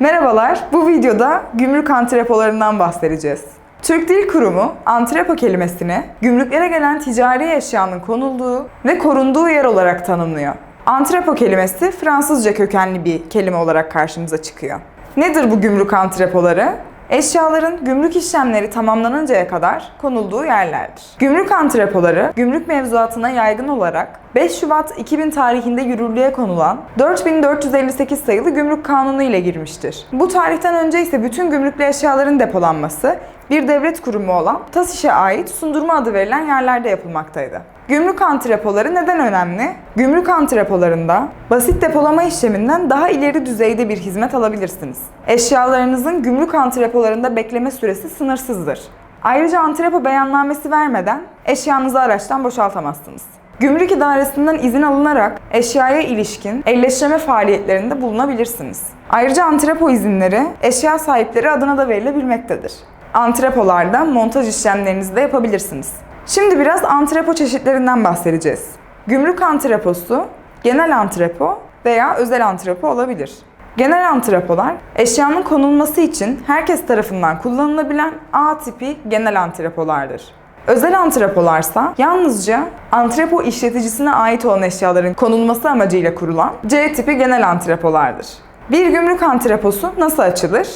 Merhabalar, bu videoda gümrük antrepolarından bahsedeceğiz. Türk Dil Kurumu antrepo kelimesini gümrüklere gelen ticari eşyanın konulduğu ve korunduğu yer olarak tanımlıyor. Antrepo kelimesi Fransızca kökenli bir kelime olarak karşımıza çıkıyor. Nedir bu gümrük antrepoları? Eşyaların gümrük işlemleri tamamlanıncaya kadar konulduğu yerlerdir. Gümrük antrepoları, gümrük mevzuatına yaygın olarak 5 Şubat 2000 tarihinde yürürlüğe konulan 4458 sayılı Gümrük Kanunu ile girmiştir. Bu tarihten önce ise bütün gümrüklü eşyaların depolanması bir devlet kurumu olan TASİŞ'e ait sundurma adı verilen yerlerde yapılmaktaydı. Gümrük antrepoları neden önemli? Gümrük antrepolarında basit depolama işleminden daha ileri düzeyde bir hizmet alabilirsiniz. Eşyalarınızın gümrük antrepolarında bekleme süresi sınırsızdır. Ayrıca antrepo beyannamesi vermeden eşyanızı araçtan boşaltamazsınız. Gümrük idaresinden izin alınarak eşyaya ilişkin elleştirme faaliyetlerinde bulunabilirsiniz. Ayrıca antrepo izinleri eşya sahipleri adına da verilebilmektedir. Antrepolarda montaj işlemlerinizi de yapabilirsiniz. Şimdi biraz antrepo çeşitlerinden bahsedeceğiz. Gümrük antreposu, genel antrepo veya özel antrepo olabilir. Genel antrepolar, eşyanın konulması için herkes tarafından kullanılabilen A tipi genel antrepolardır. Özel antrepolarsa yalnızca antrepo işleticisine ait olan eşyaların konulması amacıyla kurulan C tipi genel antrepolardır. Bir gümrük antreposu nasıl açılır?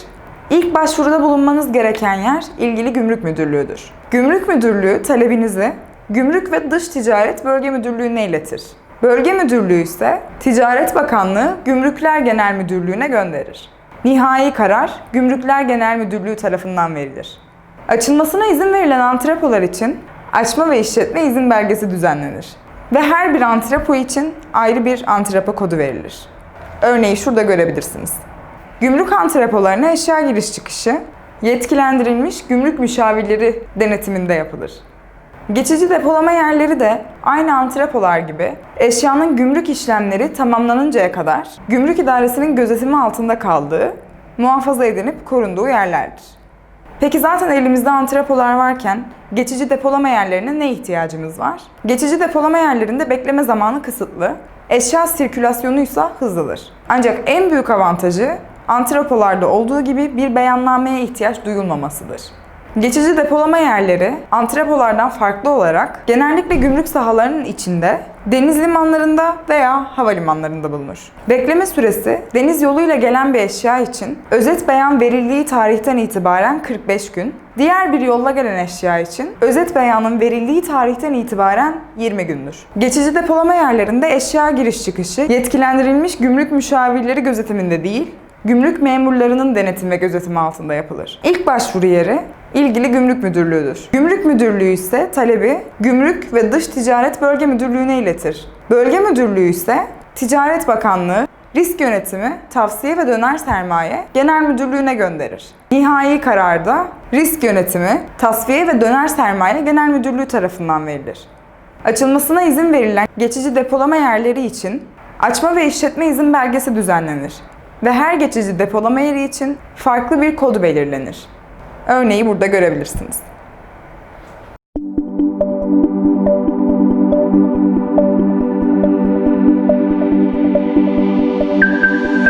İlk başvuruda bulunmanız gereken yer ilgili gümrük müdürlüğüdür. Gümrük müdürlüğü talebinizi Gümrük ve Dış Ticaret Bölge Müdürlüğü'ne iletir. Bölge Müdürlüğü ise Ticaret Bakanlığı Gümrükler Genel Müdürlüğü'ne gönderir. Nihai karar Gümrükler Genel Müdürlüğü tarafından verilir. Açılmasına izin verilen antrepolar için açma ve işletme izin belgesi düzenlenir. Ve her bir antrepo için ayrı bir antrepo kodu verilir. Örneği şurada görebilirsiniz. Gümrük antrepolarına eşya giriş çıkışı yetkilendirilmiş gümrük müşavirleri denetiminde yapılır. Geçici depolama yerleri de aynı antrepolar gibi eşyanın gümrük işlemleri tamamlanıncaya kadar gümrük idaresinin gözetimi altında kaldığı, muhafaza edilip korunduğu yerlerdir. Peki zaten elimizde antrepolar varken geçici depolama yerlerine ne ihtiyacımız var? Geçici depolama yerlerinde bekleme zamanı kısıtlı, eşya sirkülasyonu ise hızlıdır. Ancak en büyük avantajı antrepolarda olduğu gibi bir beyannameye ihtiyaç duyulmamasıdır. Geçici depolama yerleri antrepolardan farklı olarak genellikle gümrük sahalarının içinde, deniz limanlarında veya havalimanlarında bulunur. Bekleme süresi deniz yoluyla gelen bir eşya için özet beyan verildiği tarihten itibaren 45 gün, diğer bir yolla gelen eşya için özet beyanın verildiği tarihten itibaren 20 gündür. Geçici depolama yerlerinde eşya giriş çıkışı yetkilendirilmiş gümrük müşavirleri gözetiminde değil, gümrük memurlarının denetim ve gözetimi altında yapılır. İlk başvuru yeri ilgili gümrük müdürlüğüdür. Gümrük müdürlüğü ise talebi Gümrük ve Dış Ticaret Bölge Müdürlüğü'ne iletir. Bölge müdürlüğü ise Ticaret Bakanlığı, Risk Yönetimi, Tavsiye ve Döner Sermaye Genel Müdürlüğü'ne gönderir. Nihai kararda Risk Yönetimi, Tasfiye ve Döner Sermaye Genel Müdürlüğü tarafından verilir. Açılmasına izin verilen geçici depolama yerleri için açma ve işletme izin belgesi düzenlenir ve her geçici depolama yeri için farklı bir kodu belirlenir. Örneği burada görebilirsiniz. Müzik